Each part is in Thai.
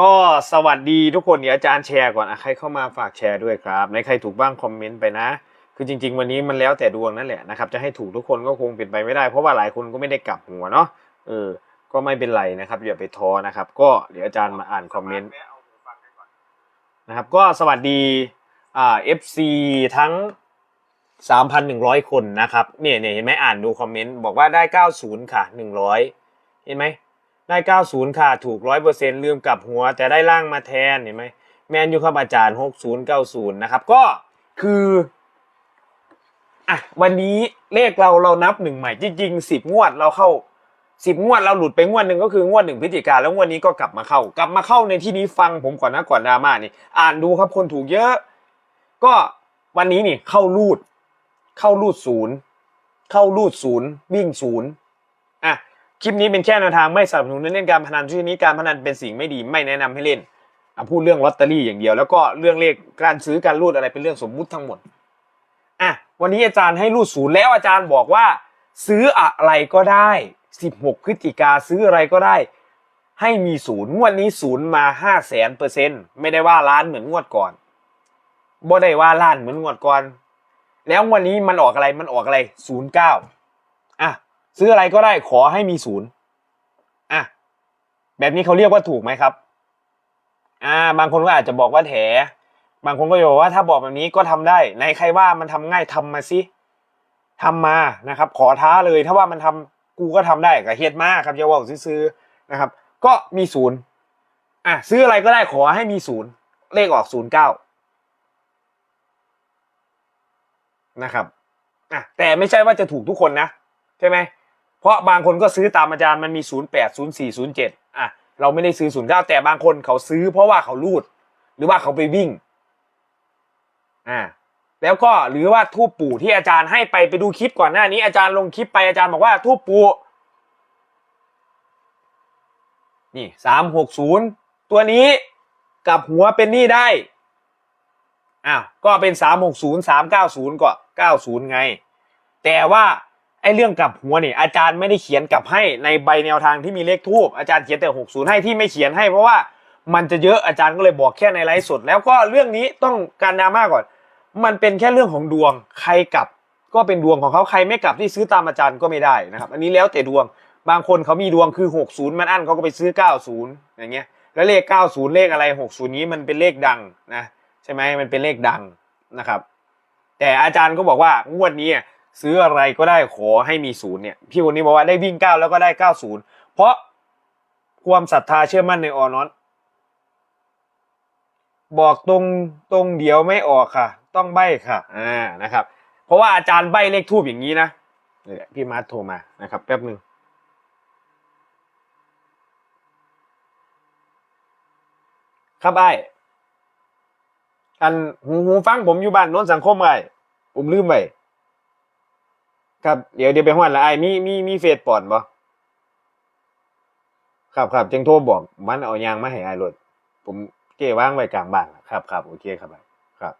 ก็สวัสดีทุกคนเดี๋ยวอาจารย์แชร์ก่อนอะใครเข้ามาฝากแชร์ด้วยครับในใครถูกบ้างคอมเมนต์ไปนะ คือจริง ๆ วันนี้มันแล้วแต่ดวงนั่นแหละนะครับจะให้ถูกทุกคนก็คงเป็นไปไม่ได้ เพราะว่าหลายคนก็ไม่ได้กลับหัวเนาะเออ ก็ไม่เป็นไรนะครับอย่าไปท้อนะครับ ก็เดี๋ยวอาจารย์มาอ่านคอมเมนต์นะครับ ก็สวัสดีอ่า FC ทั้ง3,100คนนะครับเนี่ยเนี่ยเห็นไหมอ่านดูคอมเมนต์บอกว่าได้90ค่ะ100เห็นไหม ได้ 90 ค่ะ ถูก 100%ลืมกลับหัว แต่ได้ล่างมาแทนเห็นไหมแมนยูครับอาจารย์ 60 90 นะครับ ก็คืออะวันนี้เลขเราเรานับหนึ่งใหม่จริงๆ10 งวดเราเข้า 10 งวดเราหลุดไปงวดหนึ่งก็คืองวดหนึ่งพฤศจิกาแล้วงวดนี้ก็กลับมาเข้า กลับมาเข้าในที่นี้ฟังผมก่อนนะก่อนดราม่านี่ อ่านดูครับคนถูกเยอะ ก็วันนี้นี่เข้ารูด เข้ารูดศูนย์เข้ารูดศูนย์วิ่งศูนย์ คลิปนี้เป็นแค่แนวทางไม่สนับสนุนเล่นการพนันช่วงนี้การพนันเป็นสิ่งไม่ดีไม่แนะนำให้เล่นอพูดเรื่องลอตเตอรี่อย่างเดียว แล้วก็เรื่องเลขการซื้อการรูดอะไรเป็นเรื่องสมมุติทั้งหมดอะวันนี้อาจารย์ให้รูดศูนย์แล้วอาจารย์บอกว่า ซื้ออะไรก็ได้ 16พฤศจิกาซื้ออะไรก็ได้ ให้มีศูนย์งวดนี้ศูนย์มาห้าแสนเปอร์เซ็นต์ไม่ได้ว่าล้านเหมือนงวดก่อนบ่ได้ว่าล้านเหมือนงวดก่อน แล้ววันนี้มันออกอะไรมันออกอะไรศูนย์เก้าอะ ซื้ออะไรก็ได้ขอให้มีศูนย์อะแบบนี้เขาเรียกว่าถูกไหมครับ อ่า บางคนก็อาจจะบอกว่าแถ บางคนก็จะบอกว่าถ้าบอกแบบนี้ก็ทำได้ไหนใครว่ามันทำง่ายทำมาสิทำมานะครับ ขอท้าเลยถ้าว่ามันทำกูก็ทำได้ก็เฮ็ดมากครับอย่าว่าซื้อนะครับ ก็มีศูนย์อะซื้ออะไรก็ได้ขอให้มีศูนย์เลขออกศูนย์เก้านะครับอะแต่ไม่ใช่ว่าจะถูกทุกคนนะ ใช่ไหม เพราะบางคนก็ซื้อตามอาจารย์มันมี 0 8 0 4 0 7อะเราไม่ได้ซื้อ 0 9 แต่บางคนเขาซื้อเพราะว่าเขารูด หรือว่าเขาไปวิ่งอ่าแล้วก็หรือว่าทูปปู่ที่อาจารย์ให้ไปไปดูคลิปก่อนหน้านี้อาจารย์ลงคลิปไปอาจารย์บอกว่าทูปปู่นี่สามหกศูนย์ตัวนี้กับหัวเป็นนี่ได้อ้าวก็เป็นสามหกศูนย์สามเก้าศูนย์ก็เก้าศูนย์ไง แต่ว่า ไอ้เรื่องกลับหัวนี่อาจารย์ไม่ได้เขียนกลับให้ในใบแนวทางที่มีเลขทูบอาจารย์เขียนแต่หกศูนย์ให้ที่ไม่เขียนให้เพราะว่ามันจะเยอะอาจารย์ก็เลยบอกแค่ในไลฟ์สดแล้วก็เรื่องนี้ต้องการดราม่าก่อน มันเป็นแค่เรื่องของดวงใครกลับก็เป็นดวงของเขาใครไม่กลับที่ซื้อตามอาจารย์ก็ไม่ได้นะครับ อันนี้แล้วแต่ดวงบางคนเขามีดวงคือ 60 มันอั้นเขาก็ไปซื้อ 90 อย่างเงี้ยแล้วเลข 90 เลขอะไร 60 นี้มันเป็นเลขดังนะใช่ไหมมันเป็นเลขดังนะครับ แต่อาจารย์ก็บอกว่างวดนี้ ซื้ออะไรก็ได้ขอให้มีศูนย์เนี่ยพี่คนนี้บอกว่าได้วิ่ง9แล้วก็ได้90เพราะความศรัทธาเชื่อมั่นในออนอตบอกตรงตรงเดียวไม่ออกค่ะ ต้องใบค่ะอ่านะครับ เพราะว่าอาจารย์ใบเลขทูบอย่างนี้นะนี่แหละพี่มาร์ทโทรมานะครับ แป๊บหนึ่งครับไอ้อันหูหูฟังผมอยู่บ้านโน้นสังคมไอ้ผมลืมไป ครับเดี๋ยวเดี๋ยวไปห้วนละไอ้มีมีมีเฟซปอนบ่ครับครับจังโทรบอกมันเอายางมาให้ไอ้รถผมเก้ว่างไว้กลางบ้านครับครับโอเคครับอ้ครับ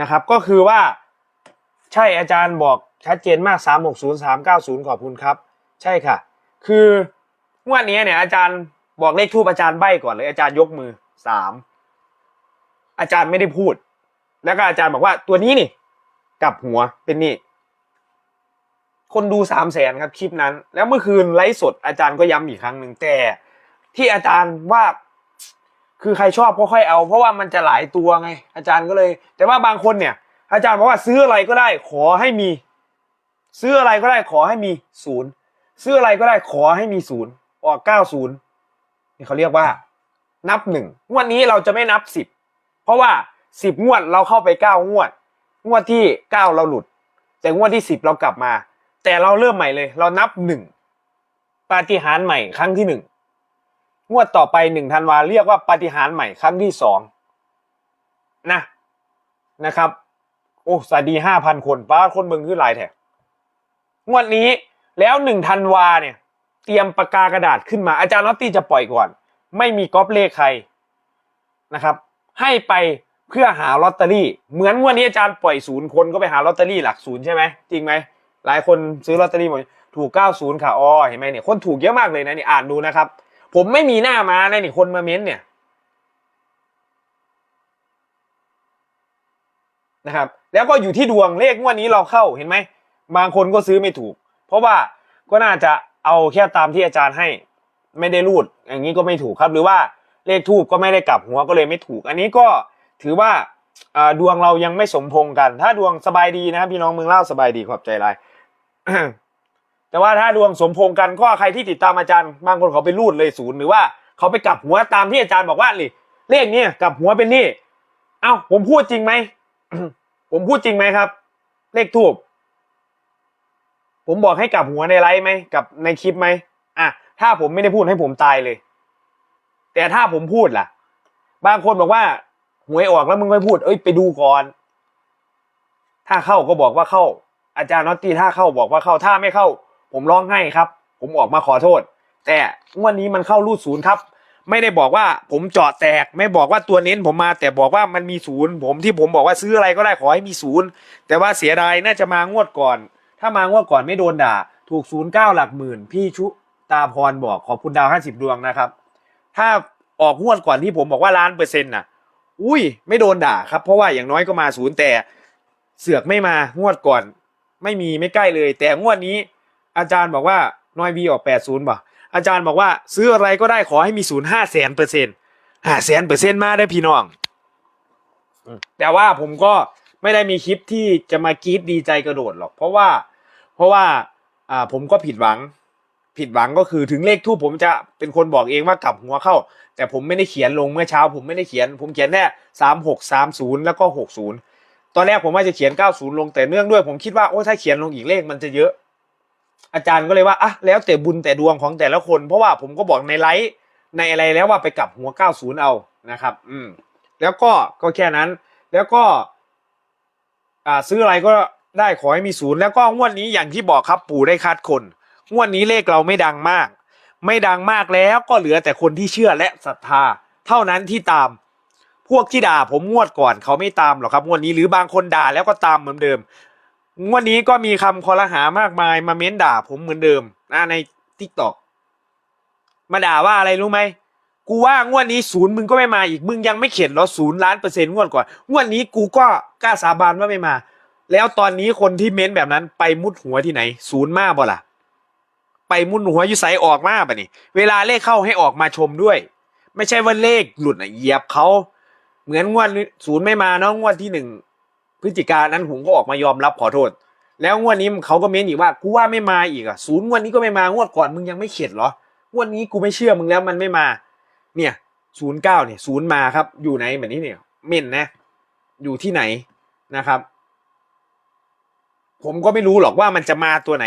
นะครับ ก็คือว่า ใช่อาจารย์บอกชัดเจนมาก 360 390 ขอบคุณครับ ใช่ค่ะ คืองวดนี้เนี่ยอาจารย์บอกเลขทูปอาจารย์ใบ้ก่อนเลย อาจารย์ยกมือสามอาจารย์ไม่ได้พูด แล้วก็อาจารย์บอกว่าตัวนี้นี่กลับหัวเป็นนี่ คนดูสามแสนครับคลิปนั้น แล้วเมื่อคืนไลฟ์สดอาจารย์ก็ย้ำอีกครั้งหนึ่งแต่ที่อาจารย์ว่าคือใครชอบก็ค่อยเอา เพราะว่ามันจะหลายตัวไง อาจารย์ก็เลย แต่ว่าบางคนเนี่ย อาจารย์บอกว่าซื้ออะไรก็ได้ ขอให้มี ซื้ออะไรก็ได้ขอให้มีศูนย์ซื้ออะไรก็ได้ขอให้มีศูนย์ออกเก้าศูนย์นี่เขาเรียกว่า นับหนึ่งงวดนี้เราจะไม่นับสิบเพราะว่า สิบงวดเราเข้าไปเก้างวด งวดที่เก้าเราหลุด แต่งวดที่สิบเรากลับมา แต่เราเริ่มใหม่เลย เรานับหนึ่งปาฏิหาริย์ใหม่ครั้งที่หนึ่งงวดต่อไปหนึ่งธันวาเรียกว่าปาฏิหาริย์ใหม่ครั้งที่สองนะนะครับ โอ้สวัสดีห้าพันคนป้าคนเมืองคือหลายแถงวดนี้แล้วหนึ่งธันวาเนี่ย เตรียมปากกากระดาษขึ้นมาอาจารย์นอตตี้จะปล่อยก่อน ไม่มีก๊อปเลขใครนะครับ ให้ไป เพื่อหาลอตเตอรี่ เหมือนวันนี้อาจารย์ปล่อยศูนย์คนก็ไปหาลอตเตอรี่หลักศูนย์ใช่ไหมจริงไหมหลายคนซื้อลอตเตอรี่หมดถูก 90 ค่ะอ๋อเห็นไหมเนี่ยคนถูกเยอะมากเลยนะนี่อ่านดูนะครับ ผมไม่มีหน้ามาเลยนี่คนมาเม้นเนี่ยนะครับ แล้วก็อยู่ที่ดวงเลขงวดนี้เราเข้าเห็นไหมบางคนก็ซื้อไม่ถูก เพราะว่าก็น่าจะเอาแค่ตามที่อาจารย์ให้ ไม่ได้รูด อย่างนี้ก็ไม่ถูกครับ หรือว่าเลขทูบก็ไม่ได้กลับหัวก็เลยไม่ถูก อันนี้ก็ ถือว่าดวงเรายังไม่สมพงกัน ถ้าดวงสบายดีนะครับพี่น้องเมืองเล่าสบายดีขอบใจหลยแต่ว่าถ้าดวงสมพงกันก็ใครที่ติดตามอาจารย์บางคนเขาไปรูดเลยศูนย์หรือว่าเขาไปกลับหัวตามที่อาจารย์บอกว่าเลยเลขนี้กลับหัวเป็นนี่ เอ้าผมพูดจริงไหมผมพูดจริงไหมครับ เลขทูบผมบอกให้กลับหัวในไลฟ์ไหมกับในคลิปไหมอะถ้าผมไม่ได้พูดให้ผมตายเลย แต่ถ้าผมพูดล่ะ บางคนบอกว่า หวยออกแล้วมึงไม่พูด เอ้ยไปดูก่อน ถ้าเข้าก็บอกว่าเข้า อาจารย์น็อตตี้ถ้าเข้าบอกว่าเข้าถ้าไม่เข้า ผมร้องให้ครับ ผมออกมาขอโทษ แต่งวดนี้มันเข้ารูดศูนย์ครับ ไม่ได้บอกว่าผมเจาะแตก ไม่บอกว่าตัวเน้นผมมา แต่บอกว่ามันมีศูนย์ผมที่ผมบอกว่าซื้ออะไรก็ได้ขอให้มีศูนย์แต่ว่าเสียดายน่าจะมางวดก่อน ถ้ามางวดก่อนไม่โดนด่า ถูกศูนย์เก้าหลักหมื่น พี่ชุตาพรบอกขอบคุณดาวห้าสิบดวงนะครับ ถ้าออกงวดก่อนที่ผมบอกว่าล้านเปอร์เซ็นต์น่ะ อุ้ย ไม่โดนด่าครับ เพราะว่าอย่างน้อยก็มาศูนย์แต่เสือกไม่มางวดก่อน ไม่มีไม่ใกล้เลย แต่งวดนี้ อาจารย์บอกว่าน้อยบีออกแปดศูนย์ป่อาจารย์บอกว่าซื้ออะไรก็ได้ขอให้มีศูนย์ห้าแสนเปอร์เซ็นต์ห้าแสนเปอร์เซ็นต์มาได้พี่น้อง แต่ว่าผมก็ไม่ได้มีคลิปที่จะมากรีดดีใจกระโดดหรอก เพราะว่าเพราะว่าอ่าผมก็ผิดหวัง ผิดหวังก็คือถึงเลขทูปผมจะเป็นคนบอกเองว่ากลับหัวเข้า แต่ผมไม่ได้เขียนลงเมื่อเช้า ผมไม่ได้เขียน ผมเขียนแค่สามหกสามศูนย์แล้วก็หกศูนย์ตอนแรกผมว่าจะเขียนเก้าศูนย์ลงแต่เนื่องด้วย ผมคิดว่าโอ้ถ้าเขียนลงอีกเลขมันจะเยอะ อาจารย์ก็เลยว่าอะแล้วแต่บุญแต่ดวงของแต่ละคน เพราะว่าผมก็บอกในไลฟ์ในอะไรแล้วว่าไปกลับหัวเก้าศูนย์เอานะครับ อืม แล้วก็ก็แค่นั้น แล้วก็ อ่าซื้ออะไรก็ได้ขอให้มีศูนย์แล้วก็งวดนี้อย่างที่บอกครับปู่ได้คัดคน งวดนี้เลขเราไม่ดังมาก ไม่ดังมากแล้วก็เหลือแต่คนที่เชื่อและศรัทธา เท่านั้นที่ตาม พวกที่ด่าผมงวดก่อนเขาไม่ตามหรอกครับงวดนี้หรือบางคนด่าแล้วก็ตามเหมือนเดิมงวดนี้ก็มีคำคอรหามากมายมาเม้นด่าผมเหมือนเดิมนะในทิกตอกมาด่าว่าอะไรรู้ไหมกูว่างวดนี้ศูนย์มึงก็ไม่มาอีกมึงยังไม่เขียนหรอศูนย์ล้านเปอร์เซ็นต์งวดก่อนงวดนี้กูก็กล้าสาบานว่าไม่มา แล้วตอนนี้คนที่เม้นแบบนั้นไปมุดหัวที่ไหน ศูนย์มาบ่ล่ะ ไปมุดหัวยุไสออกมาปะนี่เวลาเลขเข้าให้ออกมาชมด้วย ไม่ใช่ว่าเลขหลุดอะเหยียบเขาเหมือนงวดศูนย์ไม่มาเนาะงวดที่หนึ่งพฤศจิกานั้นผมก็ออกมายอมรับขอโทษ แล้วงวดนี้เขาก็เม้นอีกว่ากูว่าไม่มาอีกอะศูนย์งวดนี้ก็ไม่มางวดก่อนมึงยังไม่เข็ดเหรองวดนี้กูไม่เชื่อมึงแล้วมันไม่มา เนี่ยศูนย์เก้าเนี่ยศูนย์มาครับ อยู่ไหนแบบนี้เนี่ยเม่นนะ อยู่ที่ไหนนะครับ ผมก็ไม่รู้หรอกว่ามันจะมาตัวไหน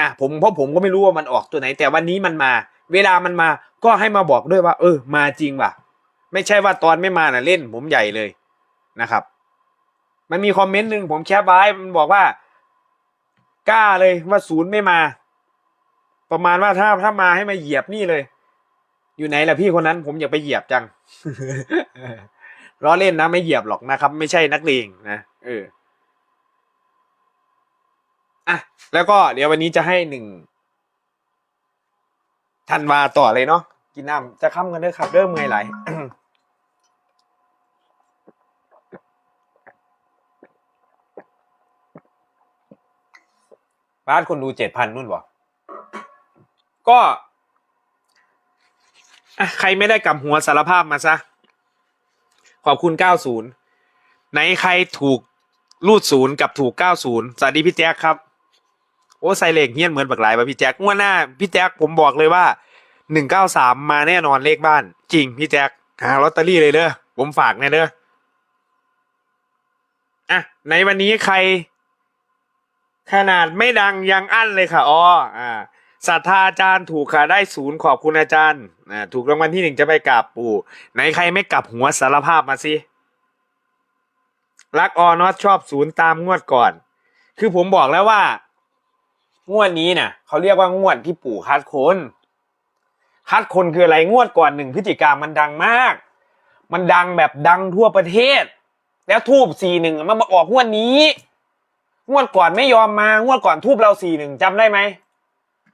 อะผมเพราะผมก็ไม่รู้ว่ามันออกตัวไหน แต่วันนี้มันมา เวลามันมาก็ให้มาบอกด้วยว่า เออ มาจริงว่ะ ไม่ใช่ว่าตอนไม่มาน่ะเล่นผมใหญ่เลยนะครับ มันมีคอมเมนต์หนึ่งผมแคปไว้มันบอกว่ากล้าเลยว่าศูนย์ไม่มา ประมาณว่าถ้าถ้ามาให้มาเหยียบนี่เลย อยู่ไหนล่ะพี่คนนั้น ผมอยากไปเหยียบจังล้อเล่นนะไม่เหยียบหรอกนะครับ ไม่ใช่นักเลงนะเออ อะแล้วก็เดี๋ยววันนี้จะให้หนึ่งธันวาต่อเลยเนาะกินน้ำจะค่ำกันเด้อครับเริ่มเมื่อยไหลบ้านคนดูเจ็ดพันนู่นวะก็ใครไม่ได้กลับหัวสารภาพมาซะ ขอบคุณเก้าศูนย์ไหนใครถูกรูดศูนย์กับถูกเก้าศูนย์สวัสดีพี่แจ๊คครับ โอ้ใส่เลขเฮี้ยนเหมือนบักหลายป่ะพี่แจ๊คงวดหน้าพี่แจ๊คผมบอกเลยว่าหนึ่งเก้าสามมาแน่นอนเลขบ้าน จริงพี่แจ๊คหาลอตเตอรี่เลยเด้อผมฝากแน่เด้ออะในวันนี้ใคร ขนาดไม่ดังยังอั้นเลยค่ะอ๋ออ่าศรัทธาอาจารย์ถูกค่ะได้ศูนย์ขอบคุณอาจารย์อ่าถูกรางวัลที่หนึ่งจะไปกราบปู่ไหนใครไม่กลับหัวสารภาพมาสิรักออนอตชอบศูนย์ตามงวดก่อน คือผมบอกแล้วว่า งวดนี้น่ะเขาเรียกว่างวดที่ปู่คัดคนคัดคนคืออะไรงวดก่อนหนึ่งพฤศจิกามันดังมาก มันดังแบบดังทั่วประเทศ แล้วทูบสี่หนึ่งมันมาออกงวดนี้ งวดก่อนไม่ยอมมางวดก่อนทูบเราสี่หนึ่งจำได้ไหม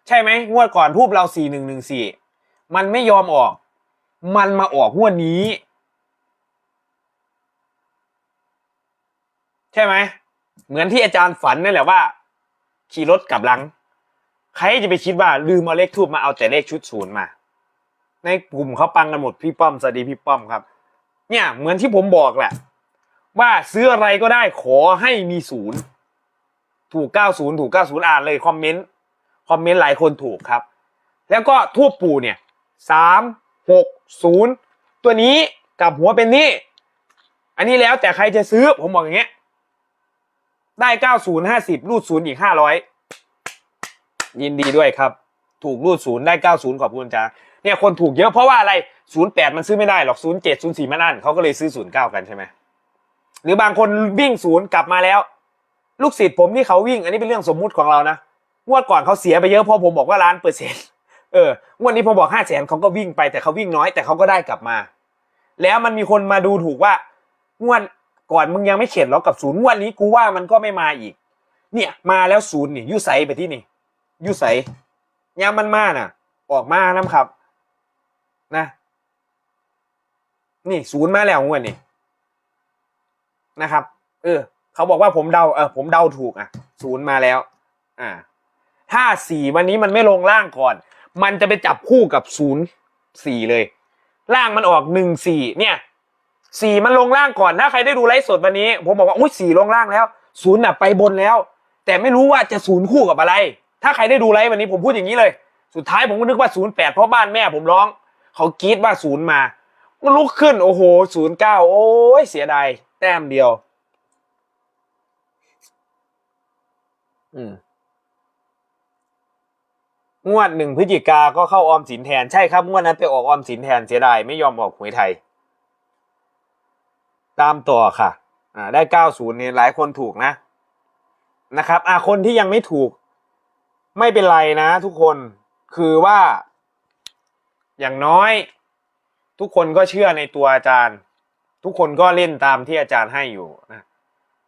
ใช่ไหมงวดก่อนทูบเราสี่หนึ่งหนึ่งสี่มันไม่ยอมออก มันมาออกงวดนี้ ใช่ไหมเหมือนที่อาจารย์ฝันนั่นแหละว่า ขี่รถกลับหลัง ใครจะไปคิดว่าลืมเอาเลขทูบมาเอาแต่เลขชุดศูนย์มา ในกลุ่มเขาปังกันหมดพี่ป้อมสวัสดีพี่ป้อมครับ เนี่ยเหมือนที่ผมบอกแหละ ว่าซื้ออะไรก็ได้ขอให้มีศูนย์ถูก 90 ถูก 90 อ่านเลยคอมเมนต์คอมเมนต์หลายคนถูกครับ แล้วก็ทูบปู่เนี่ย 3 6 0 ตัวนี้กลับหัวเป็นนี่ อันนี้แล้วแต่ใครจะซื้อผมบอกอย่างเงี้ย ได้90 50รูดศูนย์อีก500ยินดีด้วยครับ ถูกรูดศูนย์ได้90ขอบคุณจ้าเนี่ยคนถูกเยอะเพราะว่าอะไร08มันซื้อไม่ได้หรอก07 04มันอันเขาก็เลยซื้อ09กันใช่ไหมหรือบางคนวิ่งศูนย์กลับมาแล้ว ลูกศิษย์ผมที่เขาวิ่ง อันนี้เป็นเรื่องสมมุติของเรานะงวดก่อนเขาเสียไปเยอะเพราะผมบอกว่าล้านเปอร์เซ็นต์เอองวดนี้ผมบอกห้าแสนเขาก็วิ่งไปแต่เขาวิ่งน้อยแต่เขาก็ได้กลับมา แล้วมันมีคนมาดูถูกว่างวด ก่อนมึงยังไม่เข็ดหรอกกับศูนย์วดนี้กูว่ามันก็ไม่มาอีก เนี่ย มาแล้วศูนย์นี่ยุใสไปที่นี่ยุใสยามมันมาน่ะ ออกมาน้ำครับ นะ นี่ศูนย์มาแล้วงวดนี้นะครับ เออ เขาบอกว่าผมเดาเออผมเดาถูกอะศูนย์มาแล้ว อ่าถ้าสี่วันนี้มันไม่ลงล่างก่อน มันจะไปจับคู่กับศูนย์สี่เลย ล่างมันออกหนึ่งสี่เนี่ย สี่มันลงล่างก่อนถ้าใครได้ดูไลฟ์สดวันนี้ ผมบอกว่าอุ้ยสี่ลงล่างแล้วศูนย์น่ะไปบนแล้ว แต่ไม่รู้ว่าจะศูนย์คู่กับอะไร ถ้าใครได้ดูไลฟ์วันนี้ผมพูดอย่างนี้เลย สุดท้ายผมก็นึกว่าศูนย์แปดเพราะบ้านแม่ผมร้อง เขากรีดว่าศูนย์มามันลุกขึ้นโอ้โหศูนย์เก้าโอ้ยเสียดายแต้มเดียว อืมงวดหนึ่งพฤศจิกาก็เข้าออมสินแทนใช่ครับงวดนั้นไปออกออมสินแทนเสียดายไม่ยอมออกหวยไทย ตามต่อค่ะ อ่า ได้เก้าศูนย์เนี่ยหลายคนถูกนะ นะครับ อ่าคนที่ยังไม่ถูก ไม่เป็นไรนะ ทุกคน คือว่า อย่างน้อย ทุกคนก็เชื่อในตัวอาจารย์ ทุกคนก็เล่นตามที่อาจารย์ให้อยู่นะ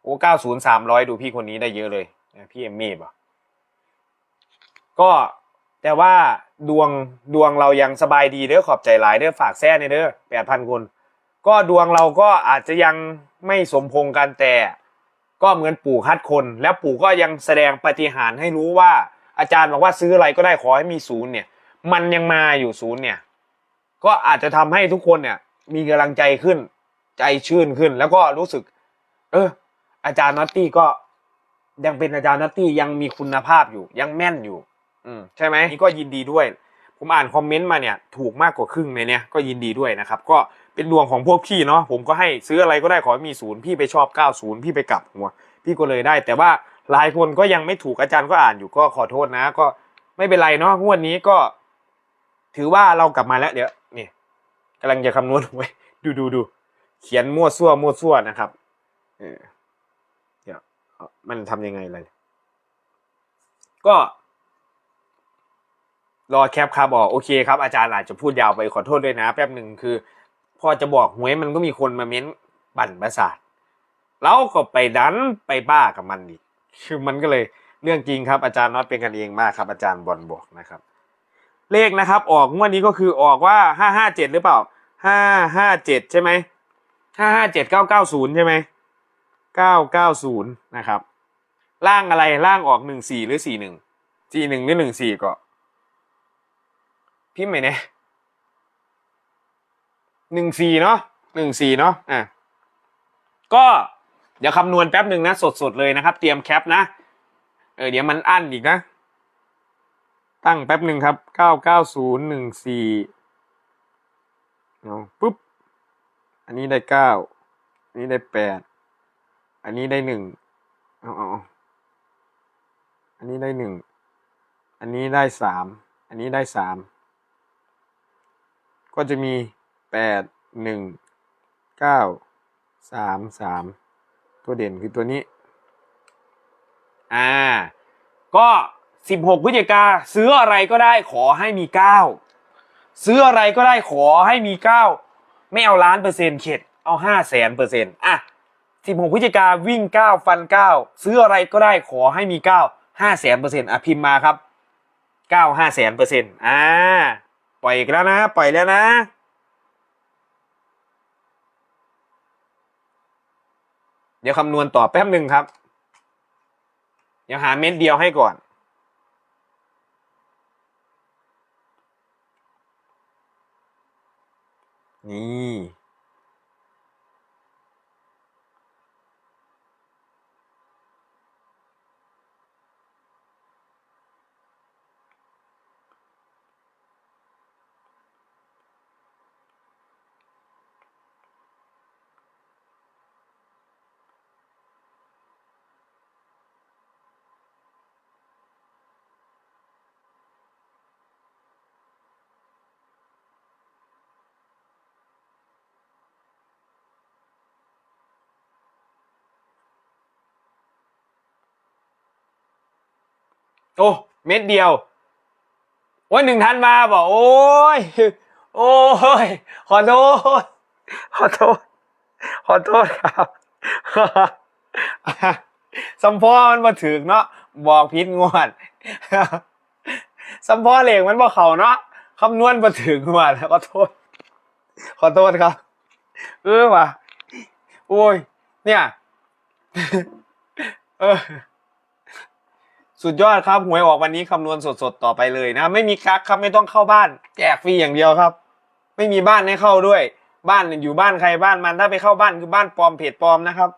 โอ้เก้าศูนย์สามร้อยดูพี่คนนี้ได้เยอะเลยนะพี่เอมมี่ป่ะก็แต่ว่าดวงดวงเรายังสบายดีเด้อขอบใจหลายเด้อฝากแซ่ในเด้อแปดพันคน ก็ดวงเราก็อาจจะยังไม่สมพงกันแต่ ก็เหมือนปู่คัดคน แล้วปู่ก็ยังแสดงปฏิหารให้รู้ว่า อาจารย์บอกว่าซื้ออะไรก็ได้ขอให้มีศูนย์เนี่ย มันยังมาอยู่ศูนย์เนี่ย ก็อาจจะทำให้ทุกคนเนี่ย มีกำลังใจขึ้น ใจชื่นขึ้น แล้วก็รู้สึก เออ อาจารย์นัตตี้ก็ยังเป็นอาจารย์นัตตี้ยังมีคุณภาพอยู่ ยังแม่นอยู่ อืมใช่ไหมนี่ก็ยินดีด้วย ผมอ่านคอมเมนต์มาเนี่ยถูกมากกว่าครึ่งในเนี้ยก็ยินดีด้วยนะครับ ก็เป็นดวงของพวกพี่เนาะผมก็ให้ซื้ออะไรก็ได้ขอให้มีศูนย์พี่ไปชอบ 90 พี่ไปกลับหัว พี่ก็เลยได้ แต่ว่าหลายคนก็ยังไม่ถูกอาจารย์ก็อ่านอยู่ก็ขอโทษนะ ก็ไม่เป็นไรเนาะงวดนี้ก็ ถือว่าเรากลับมาแล้วเดี๋ยวนี่กำลังจะคำนวณไว้ดูดูดูเขียนมั่วซั่วมั่วซั่วนะครับเออเดี๋ยวเอามันทำยังไงเลยก็ รอแคปครับบอกโอเคครับอาจารย์อาจจะพูดยาวไปขอโทษด้วยนะ แป๊บหนึ่งคือ พอจะบอกหวยมันก็มีคนมาเม้นปั่นประสาทเราก็ไปดันไปบ้ากับมันอีกคือมันก็เลยเรื่องจริงครับอาจารย์น็อตเป็นกันเองมากครับ อาจารย์บอลบอกนะครับ เลขนะครับ ออกงวดนี้ก็คือออกว่าห้าห้าเจ็ดหรือเปล่าห้าห้าเจ็ดใช่ไหมห้าห้าเจ็ดเก้าเก้าศูนย์ใช่ไหมเก้าเก้าศูนย์นะครับ ล่างอะไรล่างออกหนึ่งสี่หรือสี่หนึ่งสี่หนึ่งหรือหนึ่งสี่ก็ พิมพ์ไหมเนี่ยหนึ่งสี่เนาะหนึ่งสี่เนาะอะก็เดี๋ยวคำนวณแป๊บหนึ่งนะ สดๆเลยนะครับ เตรียมแคปนะ เออเดี๋ยวมันอั้นอีกนะ ตั้งแป๊บหนึ่งครับเก้าเก้าศูนย์หนึ่งสี่เอาปุ๊บ อันนี้ได้เก้าอันนี้ได้แปดอันนี้ได้หนึ่งอาเอาเอาอันนี้ได้หนึ่งอันนี้ได้สามอันนี้ได้สาม ก็จะมีแปดหนึ่งเก้าสามสามตัวเด่นคือตัวนี้ อ่า ก็สิบหกพฤศจิกาซื้ออะไรก็ได้ขอให้มีเก้าซื้ออะไรก็ได้ขอให้มีเก้าไม่เอาล้านเปอร์เซ็นต์เข็ดเอาห้าแสนเปอร์เซ็นต์อะ16พฤศจิกาวิ่ง9ฟัน9ซื้ออะไรก็ได้ขอให้มี9 5แสนเปอร์เซ็นต์อะพิมพ์มาครับ9 5แสนเปอร์เซ็นต์อ่า ปล่อยอีกแล้วนะ ปล่อยแล้วนะ เดี๋ยวคำนวณต่อแป๊บหนึ่งครับ เดี๋ยวหาเม็ดเดียวให้ก่อน นี่ โอ้เม็ดเดียวโอ้ยหนึ่งทันมาบอกโอ้ยโอ้ยขอโทษขอโทษขอโทษครับสัมพอมันมาถึงเนาะบอกพิษงวดสัมพอเหล็กมันบอกเขาเนาะคำนวณมาถึงงวดขอโทษ ขอโทษครับ เออว่ะโอ้ย เนี่ย เออ สุดยอดครับหวยออกวันนี้คำนวณสดๆต่อไปเลยนะไม่มีกักครับไม่ต้องเข้าบ้านแจกฟรีอย่างเดียวครับ ไม่มีบ้านให้เข้าด้วย บ้านอยู่บ้านใครบ้านมันถ้าไปเข้าบ้านคือบ้านปลอมเพจปลอมนะครับ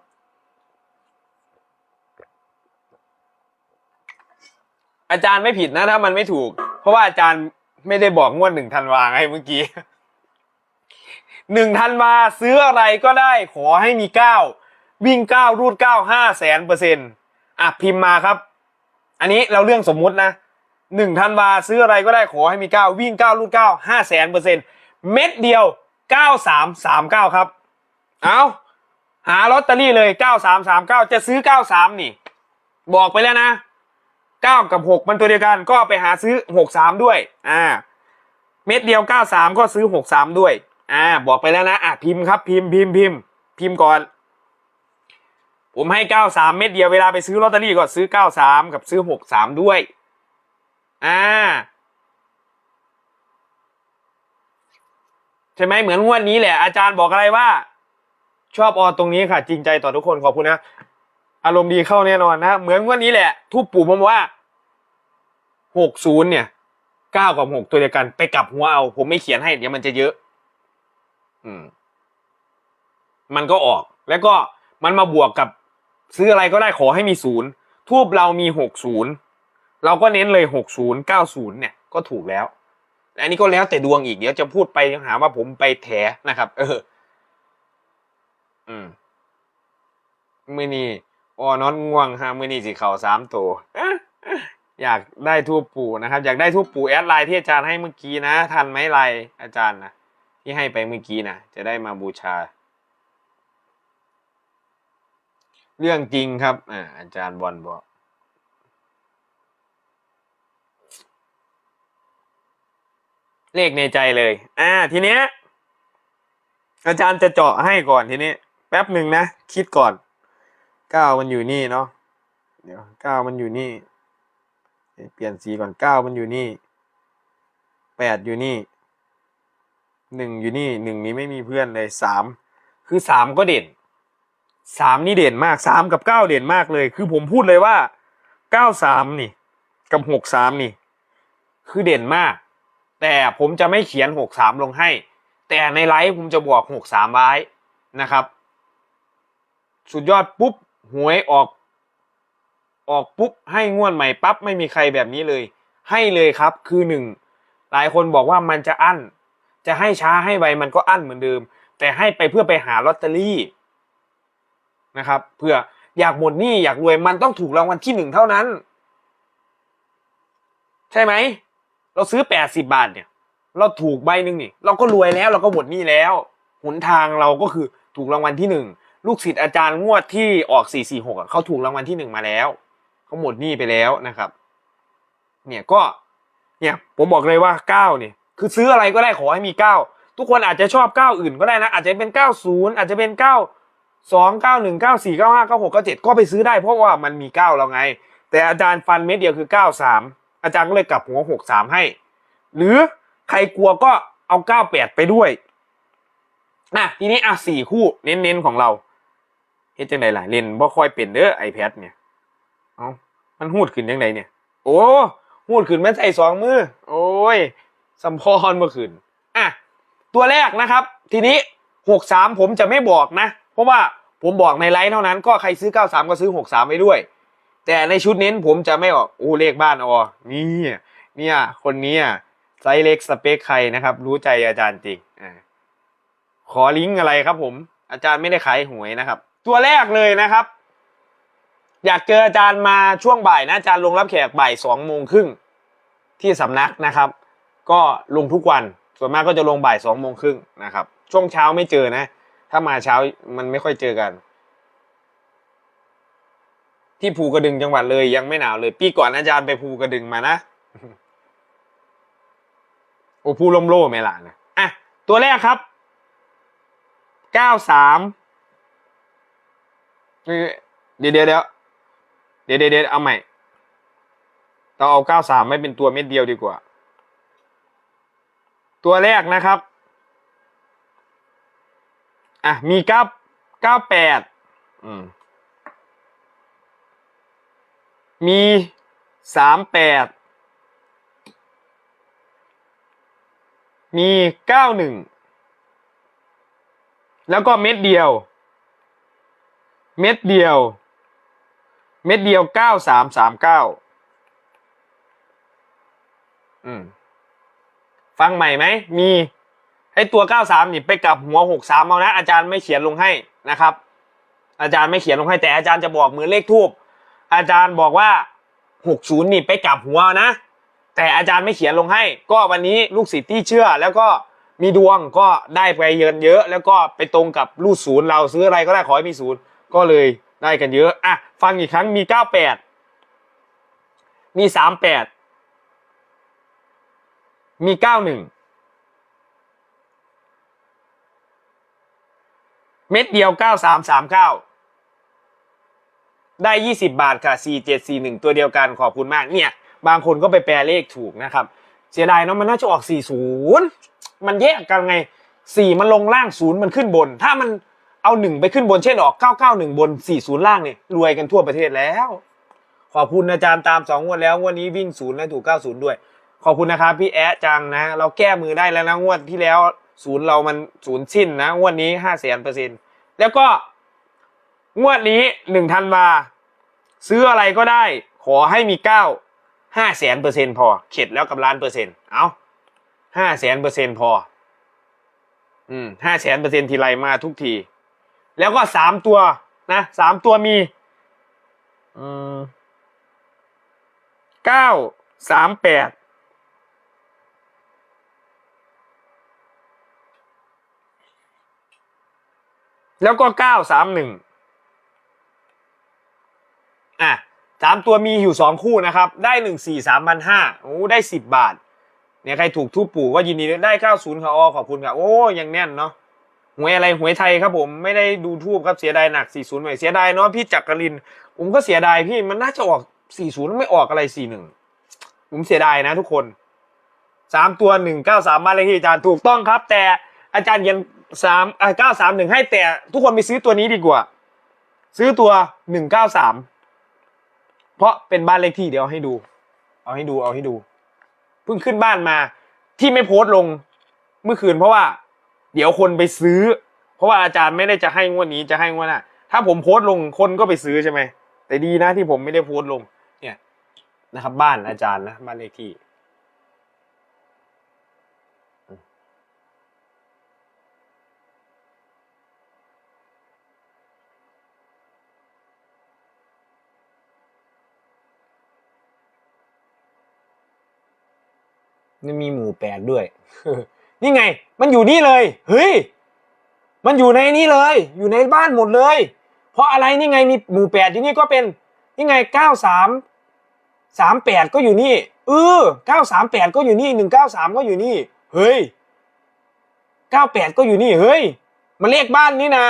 อาจารย์ไม่ผิดนะถ้ามันไม่ถูก เพราะว่าอาจารย์ไม่ได้บอกงวดหนึ่งธันวาไงเมื่อกี้หนึ่งธันวาซื้ออะไรก็ได้ขอให้มีเก้าวิ่งเก้ารูดเก้าห้าแสนเปอร์เซ็นต์อะพิมพ์มาครับ อันนี้เราเรื่องสมมุตินะหนึ่งธันวาซื้ออะไรก็ได้ขอให้มีเก้าวิ่งเก้ารูดเก้าห้าแสนเปอร์เซ็นต์เม็ดเดียวเก้าสามสามเก้าครับ เอาหาลอตเตอรี่เลยเก้าสามสามเก้าจะซื้อเก้าสามนี่ บอกไปแล้วนะเก้ากับหกมันตัวเดียวกันก็ไปหาซื้อหกสามด้วย อ่า เม็ดเดียวเก้าสามก็ซื้อหกสามด้วย อ่า บอกไปแล้วนะ อะพิมพ์ครับพิมพ์พิมพ์พิมพ์พิมพ์ก่อน ผมให้เก้าสามเม็ดเดียวเวลาไปซื้อลอตเตอรี่ก็ซื้อเก้าสามกับซื้อหกสามด้วย อ่า ใช่ไหมเหมือนงวดนี้แหละ อาจารย์บอกอะไรว่า ชอบออตรงนี้ค่ะ จริงใจต่อทุกคนขอบคุณนะ อารมณ์ดีเข้าแน่นอนนะ เหมือนงวดนี้แหละ ทุบปู่ผมว่าหกศูนย์เนี่ยเก้ากับหกตัวเดียวกันไปกลับหัวเอา ผมไม่เขียนให้เดี๋ยวมันจะเยอะ อืม มันก็ออกแล้วก็มันมาบวกกับ ซื้ออะไรก็ได้ขอให้มีศูนย์ทูบเรามีหกศูนย์เราก็เน้นเลยหกศูนย์เก้าศูนย์เนี่ยก็ถูกแล้วอันนี้ก็แล้วแต่ดวงอีกเดี๋ยวจะพูดไปหาว่าผมไปแถนะครับ เออ อืมมือนี้อ๋อนอนง่วงฮะมือนี้สิเข่าสามตัวอยากได้ทูบปู่นะครับ อยากได้ทูบปู่แอดไลน์ที่อาจารย์ให้เมื่อกี้นะ ทันไหมไลน์อาจารย์นะที่ให้ไปเมื่อกี้นะจะได้มาบูชา เรื่องจริงครับ อ่า อาจารย์บอลบอกเลขในใจเลย อ่า ทีเนี้ย อาจารย์จะเจาะให้ก่อนทีนี้ แป๊บหนึ่งนะ คิดก่อนเก้ามันอยู่นี่เนาะเดี๋ยวเก้ามันอยู่นี่ เปลี่ยนสีก่อนเก้ามันอยู่นี่แปดอยู่นี่หนึ่งอยู่นี่หนึ่งนี้ไม่มีเพื่อนเลยสามคือสามก็เด่น สามนี่เด่นมากสามกับเก้าเด่นมากเลย คือผมพูดเลยว่าเก้าสามนี่ กับหกสามนี่ คือเด่นมาก แต่ผมจะไม่เขียนหกสามลงให้ แต่ในไลฟ์ผมจะบอกหกสามไว้นะครับ สุดยอดปุ๊บหวยออก ออกปุ๊บให้งวดใหม่ปั๊บไม่มีใครแบบนี้เลย ให้เลยครับคือหนึ่งหลายคนบอกว่ามันจะอั้น จะให้ช้าให้ไวมันก็อั้นเหมือนเดิม แต่ให้ไปเพื่อไปหาลอตเตอรี่ นะครับ เพื่ออยากหมดหนี้อยากรวยมันต้องถูกรางวัลที่หนึ่งเท่านั้น ใช่ไหม เราซื้อแปดสิบาทเนี่ย เราถูกใบหนึ่งนี่ เราก็รวยแล้วเราก็หมดหนี้แล้วหนทางเราก็คือถูกรางวัลที่หนึ่งลูกศิษย์อาจารย์งวดที่ออกสี่สี่หกเขาถูกรางวัลที่หนึ่งมาแล้วเขาหมดหนี้ไปแล้วนะครับ เนี่ยก็เนี่ยผมบอกเลยว่าเก้าเนี่ยคือซื้ออะไรก็ได้ขอให้มีเก้าทุกคนอาจจะชอบเก้าอื่นก็ได้นะ อาจจะเป็นเก้าศูนย์อาจจะเป็นเก้า สองเก้าหนึ่งเก้าสี่เก้าห้าเก้าหกเก้าเจ็ดก็ไปซื้อได้เพราะว่ามันมีเก้าแล้วไง แต่อาจารย์ฟันเม็ดเดียวคือเก้าสามอาจารย์ก็เลยกลับหัวหกสามให้ หรือใครกลัวก็เอาเก้าแปดไปด้วยอะทีนี้อะสี่คู่เน้นๆของเราเฮ็ดจังไดล่ะเล่นบ่ค่อยเป็นเด้อ iPad เนี่ยเอ้ามันหูดขึ้นยังไงเนี่ย โอ้หูดขึ้นมันใส่สองมือ โอ้ยสัมพรเมื่อคืนอะตัวแรกนะครับ ทีนี้หกสามผมจะไม่บอกนะ เพราะว่าผมบอกในไลฟ์เท่านั้นก็ใครซื้อเก้าสามก็ซื้อหกสามไปด้วย แต่ในชุดเน้นผมจะไม่ออกโอ้เลขบ้านออนี่เนี่ยคนนี้อะไซส์เล็กสเปคใครนะครับ รู้ใจอาจารย์จริงอขอลิงก์อะไรครับผม อาจารย์ไม่ได้ขายหวยนะครับ ตัวแรกเลยนะครับ อยากเจออาจารย์มาช่วงบ่ายนะอาจารย์ลงรับแขกบ่ายสองโมงครึ่งที่สำนักนะครับ ก็ลงทุกวันส่วนมากก็จะลงบ่ายสองโมงครึ่งนะครับ ช่วงเช้าไม่เจอนะ ถ้ามาเช้ามันไม่ค่อยเจอกัน ที่ภูกระดึงจังหวัดเลยยังไม่หนาวเลย ปีก่อนอาจารย์ไปภูกระดึงมานะโอ้ภูลมโล่ไม่ล่ะนะอะตัวแรกครับเก้าสามเดี๋ยวเดี๋ยวเดี๋ยวเดี๋ยวเดี๋ยวเอาใหม่เราเอาเก้าสามไม่เป็นตัวเม็ดเดียวดีกว่า ตัวแรกนะครับ อะมีเก้าเก้าแปดอืมมีสามแปดมีเก้าหนึ่งแล้วก็เม็ดเดียว เม็ดเดียว เม็ดเดียวเก้าสามสามเก้าอืมฟังใหม่ไหมมี ไอ้ตัว 93 นี่ไปกลับหัว 63 เอานะ อาจารย์ไม่เขียนลงให้นะครับ อาจารย์ไม่เขียนลงให้แต่อาจารย์จะบอกเหมือนเลขทูบอาจารย์บอกว่า 60 นี่ไปกลับหัวนะ แต่อาจารย์ไม่เขียนลงให้ ก็วันนี้ลูกศิษย์ที่เชื่อ แล้วก็มีดวงก็ได้ไปเยินเยอะ แล้วก็ไปตรงกับรูดศูนย์เราซื้ออะไรก็ได้ขอให้มีศูนย์ก็เลยได้กันเยอะอะฟังอีกครั้งมี 98 มี 38 มี 91 เม็ดเดียวเก้าสามสามเก้าได้ยี่สิบาทค่ะสี่เจ็ดสี่หนึ่งตัวเดียวกันขอบคุณมากเนี่ย บางคนก็ไปแปลเลขถูกนะครับ เสียดายเนาะมันน่าจะออกสี่ศูนย์มันแยกกันไงสี่มันลงล่างศูนย์มันขึ้นบน ถ้ามันเอาหนึ่งไปขึ้นบนเช่นออกเก้าเก้าหนึ่งบนสี่ศูนย์ล่างเนี่ยรวยกันทั่วประเทศแล้ว ขอบคุณอาจารย์ตามสองวดแล้วงวดนี้วิ่งศูนย์และถูกเก้าศูนย์ด้วย ขอบคุณนะครับพี่แอะจังนะ เราแก้มือได้แล้วนะงวดที่แล้ว ศูนย์เรามันศูนย์สิ้นนะงวดนี้ห้าแสนเปอร์เซ็นต์แล้วก็งวดนี้หนึ่งธันวาซื้ออะไรก็ได้ ขอให้มีเก้าห้าแสนเปอร์เซ็นต์พอ เข็ดแล้วกับล้านเปอร์เซ็นต์เอาห้าแสนเปอร์เซ็นต์พอ อืมห้าแสนเปอร์เซ็นต์ทีไรมาทุกที แล้วก็สามตัวนะสามตัวมีอืมเก้าสามแปด แล้วก็เก้าสามหนึ่งอะสามตัวมีอยู่สองคู่นะครับ ได้หนึ่งสี่สามพันห้าโอ้ได้สิบบาท เนี่ยใครถูกทุบปู่ก็ยินดีได้เก้าศูนย์ค่ะอ๋อขอบคุณค่ะโอ้ยังแน่นเนาะหวยอะไรหวยไทยครับผมไม่ได้ดูทูบครับเสียดายหนักสี่ศูนย์ใหม่เสียดายเนาะพี่จักริน ผมก็เสียดายพี่มันน่าจะออกสี่ศูนย์ไม่ออกอะไรสี่หนึ่งผมเสียดายนะทุกคนสามตัวหนึ่งเก้าสามบ้าเลขที่อาจารย์ถูกต้องครับ แต่อาจารย์ยัน สามอ่าเก้าสามหนึ่งให้แต่ทุกคนไปซื้อตัวนี้ดีกว่า ซื้อตัวหนึ่งเก้าสามเพราะเป็นบ้านเลขที่เดี๋ยวเอาให้ดู เอาให้ดูเอาให้ดูเพิ่งขึ้นบ้านมา ที่ไม่โพสต์ลงเมื่อคืนเพราะว่า เดี๋ยวคนไปซื้อ เพราะว่าอาจารย์ไม่ได้จะให้งวดนี้จะให้งวดหน้าถ้าผมโพสต์ลงคนก็ไปซื้อใช่ไหมแต่ดีนะที่ผมไม่ได้โพสต์ลง เนี่ยนะครับ บ้านอาจารย์นะบ้านเลขที่ นี่มีหมู่แปดด้วย นี่ไง มันอยู่นี่เลย เฮ้ย มันอยู่ในนี่เลย อยู่ในบ้านหมดเลย เพราะอะไรนี่ไงมีหมู่แปดอยู่นี่ก็เป็น นี่ไงเก้าสามสามแปดก็อยู่นี่ เออเก้าสามแปดก็อยู่นี่หนึ่งเก้าสามก็อยู่นี่ เฮ้ยเก้าแปดก็อยู่นี่ เฮ้ย มันเลขบ้านนี่นะ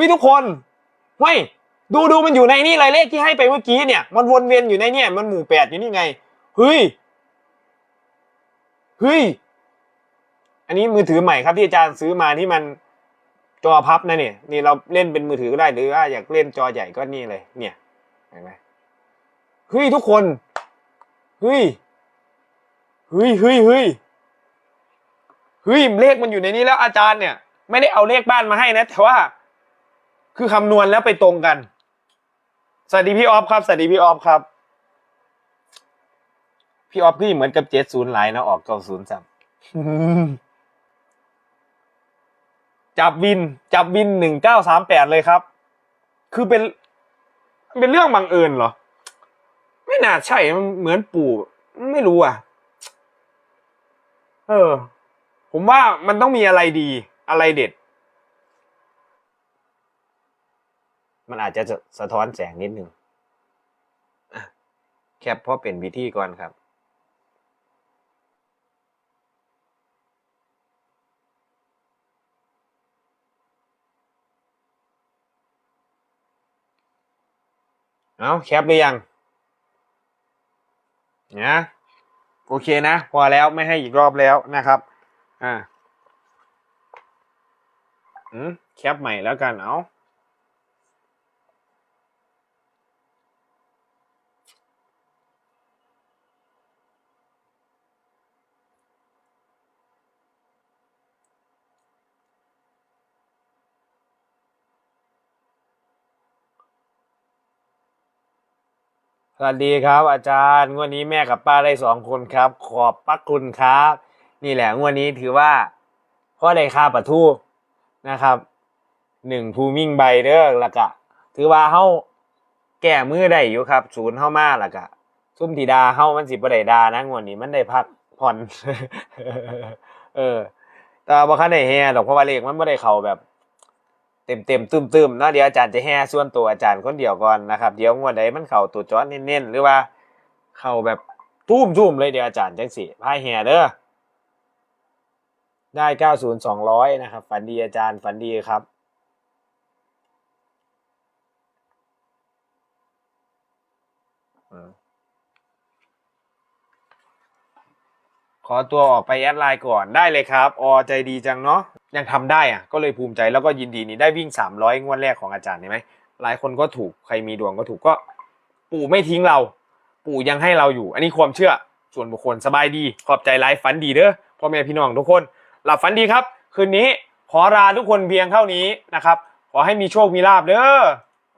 ฮ้ยทุกคนเฮ้ยดูดูมันอยู่ในนี่เลยเลขที่ให้ไปเมื่อกี้เนี่ย มันวนเวียนอยู่ในเนี่ย มันหมู่แปดอยู่นี่ไง เฮ้ย เฮ้ย อันนี้มือถือใหม่ครับที่อาจารย์ซื้อมาที่มันจอพับนะเนี่ย นี่เราเล่นเป็นมือถือก็ได้หรือว่าอยากเล่นจอใหญ่ก็นี่เลย เนี่ยเห็นไหมเฮ้ยทุกคนเฮ้ยเฮ้ยเฮ้ยเฮ้ยเฮ้ยเลขมันอยู่ในนี้แล้วอาจารย์เนี่ย ไม่ได้เอาเลขบ้านมาให้นะ แต่ว่า คือคำนวณแล้วไปตรงกัน สวัสดีพี่ออฟครับ สวัสดีพี่ออฟครับ พี่ออฟพี่เหมือนกับเจ็ดศูนย์หลายนะออกเก้าศูนย์ซ้ำจับวิน จับวินหนึ่งเก้าสามแปดเลยครับ คือเป็น เป็นเรื่องบังเอิญเหรอ ไม่น่าใช่มันเหมือนปู่ ไม่รู้อะ เออ ผมว่ามันต้องมีอะไรดี อะไรเด็ด มันอาจจะสะท้อนแสงนิดนึงแคปเพราะเป็นวิธีก่อนครับ เอาแคปหรือยังนะโอเคนะ พอแล้วไม่ให้อีกรอบแล้วนะครับ อ่าอืมแคปใหม่แล้วกันเอา สวัสดีครับ อาจารย์งวดนี้แม่กับป้าได้สองคนครับ ขอบพระคุณครับ นี่แหละงวดนี้ถือว่าพ่อได้ค่าประทูนะครับหนึ่งภูมิ่งใบเด้อล้วก็ถือว่าเฮาแก้มือได้อยู่ครับศูนย์เฮามาล้วก็ซุ่มธีดาเฮามันสิบ่ได้ดานะงวดนี้มันได้พักผ่อน เออ แต่บ่คันได้แฮดอกเพราะว่าเลขมันบ่ได้เข้าแบบ เต็มเต็มๆตึมๆเนาะเดี๋ยวอาจารย์จะแห่ส่วนตัวอาจารย์คนเดียวก่อนนะครับเดี๋ยวงวดใดมันเข้าตัวจอดเน้นๆหรือว่า เข้าแบบตุ้มๆเลยเดี๋ยวอาจารย์จังสิพายแห่เด้อได้เก้าศูนย์สองร้อยนะครับ ฝันดีอาจารย์ฝันดีครับขอตัวออกไปแอดไลน์ก่อนได้เลยครับ ออใจดีจังเนาะ ยังทำได้อะก็เลยภูมิใจแล้วก็ยินดีนี่ได้วิ่งสามร้อยงวดแรกของอาจารย์เห็นไหมหลายคนก็ถูกใครมีดวงก็ถูกก็ปู่ไม่ทิ้งเรา ปู่ยังให้เราอยู่ อันนี้ความเชื่อส่วนบุคคลสบายดี ขอบใจไลฟ์ฝันดีเด้อพ่อแม่พี่น้องทุกคน หลับฝันดีครับ คืนนี้ขอลาทุกคนเพียงเท่านี้นะครับ ขอให้มีโชคมีลาบเด้อ